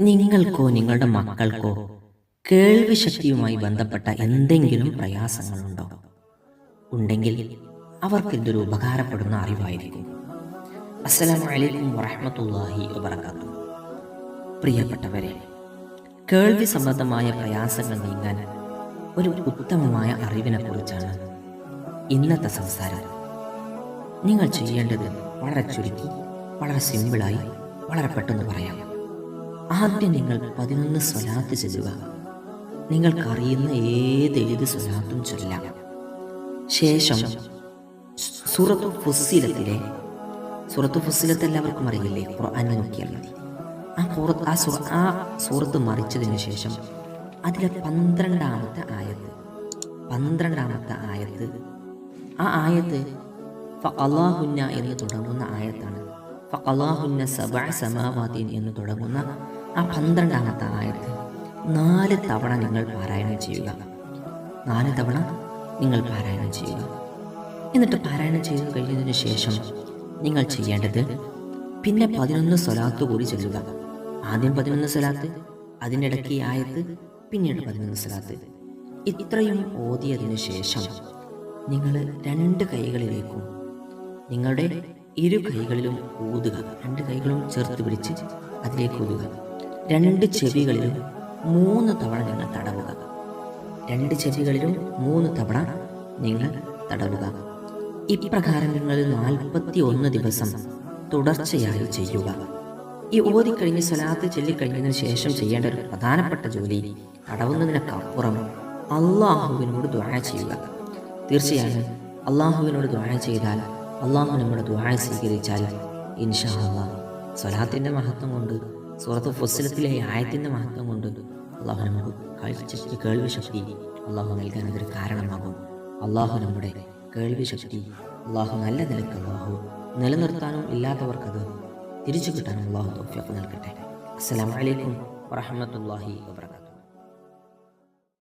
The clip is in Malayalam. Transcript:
നിങ്ങൾക്കോ നിങ്ങളുടെ മക്കൾക്കോ കേൾവി ശക്തിയുമായി ബന്ധപ്പെട്ട എന്തെങ്കിലും പ്രയാസങ്ങളുണ്ടോ? ഉണ്ടെങ്കിൽ അവർക്ക് ഇതൊരു ഉപകാരപ്പെടുന്ന അറിവായിരിക്കും. അസ്സലാമു അലൈക്കും വറഹ്മത്തുള്ളാഹി വബറകാത്തു പ്രിയപ്പെട്ടവരെ കേൾവി സംബന്ധമായ പ്രയാസങ്ങൾ നീങ്ങാൻ ഒരു ഉത്തമമായ അറിവിനെ കുറിച്ചാണ് ഇന്നത്തെ സംസാരം. നിങ്ങൾ ചെയ്യേണ്ടത് വളരെ ചുരുക്കി വളരെ സിമ്പിളായി വളരെ പെട്ടെന്ന് പറയാം. ആദ്യം നിങ്ങൾ പതിനൊന്ന് സ്വലാത്ത് ചെല്ലുക. നിങ്ങൾക്കറിയുന്ന ഏത് ഏത് സ്വലാത്തും ചൊല്ലാം. ശേഷം സൂറത്തു ഫുസ്സിലത്തിലെ സൂറത്ത് ഫുസ്സിലത്ത് എല്ലാവർക്കും അറിയില്ലേ? ഖുർആൻ നോക്കിയാൽ മതി. ആ സുഹൃത്ത് ആ സൂ ആ സൂറത്ത് മറിച്ചതിന് ശേഷം അതിലെ പന്ത്രണ്ടാമത്തെ ആയത്ത് പന്ത്രണ്ടാമത്തെ ആയത്ത് ആ ആയത്ത് അള്ളാഹുന്ന എന്ന് തുടങ്ങുന്ന ആയത്താണ്. അള്ളാഹുന്ന സബഅ സമാവാദീൻ എന്ന് തുടങ്ങുന്ന ആ പന്ത്രണ്ടാമത്തെ ആയത്ത് നാല് തവണ നിങ്ങൾ പാരായണം ചെയ്യുക. നാല് തവണ നിങ്ങൾ പാരായണം ചെയ്യുക. എന്നിട്ട് പാരായണം ചെയ്തു കഴിഞ്ഞതിന് ശേഷം നിങ്ങൾ ചെയ്യേണ്ടത് പിന്നെ പതിനൊന്ന് സ്വലാത്ത് കൂടി ചെല്ലുക. ആദ്യം പതിനൊന്ന് സ്വലാത്ത് അതിനിടയ്ക്ക് ആയത്ത് പിന്നീട് പതിനൊന്ന് സ്വലാത്ത്. ഇത്രയും ഓതിയതിനു ശേഷം നിങ്ങൾ രണ്ട് കൈകളിലേക്കും നിങ്ങളുടെ ഇരു കൈകളിലും ഊതുക. രണ്ട് കൈകളും ചേർത്ത് പിടിച്ച് അതിലേക്ക് ഊതുക. രണ്ട് ചെവികളിലും മൂന്ന് തവണ നിങ്ങൾ തടവുക. രണ്ട് ചെവികളിലും മൂന്ന് തവണ നിങ്ങൾ തടവുക. ഇപ്രകാരം നിങ്ങൾ നാൽപ്പത്തി ഒന്ന് ദിവസം തുടർച്ചയായി ചെയ്യുക. ഈ ഓതിക്കഴിഞ്ഞ് സ്വലാത്ത് ചൊല്ലിക്കഴിഞ്ഞതിന് ശേഷം ചെയ്യേണ്ട ഒരു പ്രധാനപ്പെട്ട ജോലി തടവുന്നതിനൊക്കപ്പുറം അള്ളാഹുവിനോട് ദ്വാഴ ചെയ്യുക. തീർച്ചയായും അള്ളാഹുവിനോട് ദ്വാഴ ചെയ്താൽ അള്ളാഹു നമ്മുടെ ദ്വാഴ സ്വീകരിച്ചാൽ ഇൻഷാ അള്ളാഹ് സ്വലാത്തിന്റെ മഹത്വം കൊണ്ട് സൂറത്ത് ഫുസ്ലത്തിലെ ആയത്തിന്റെ മഹത്വം കൊണ്ട് അള്ളാഹു നമുക്ക് കാഴ്ച കേൾവി ശക്തി അള്ളാഹു നൽകാൻ അതൊരു കാരണമാകും. അള്ളാഹു നമ്മുടെ കേൾവി ശക്തി അള്ളാഹു നല്ല നിലയ്ക്ക് അള്ളാഹു നിലനിർത്താനും ഇല്ലാത്തവർക്കത് തിരിച്ചു കിട്ടാനും അള്ളാഹു തോഫിയൊക്കെ നൽകട്ടെ. അസ്സലാമലൈക്കും വറഹമത്തല്ലാഹി വാബർക്കാത്തു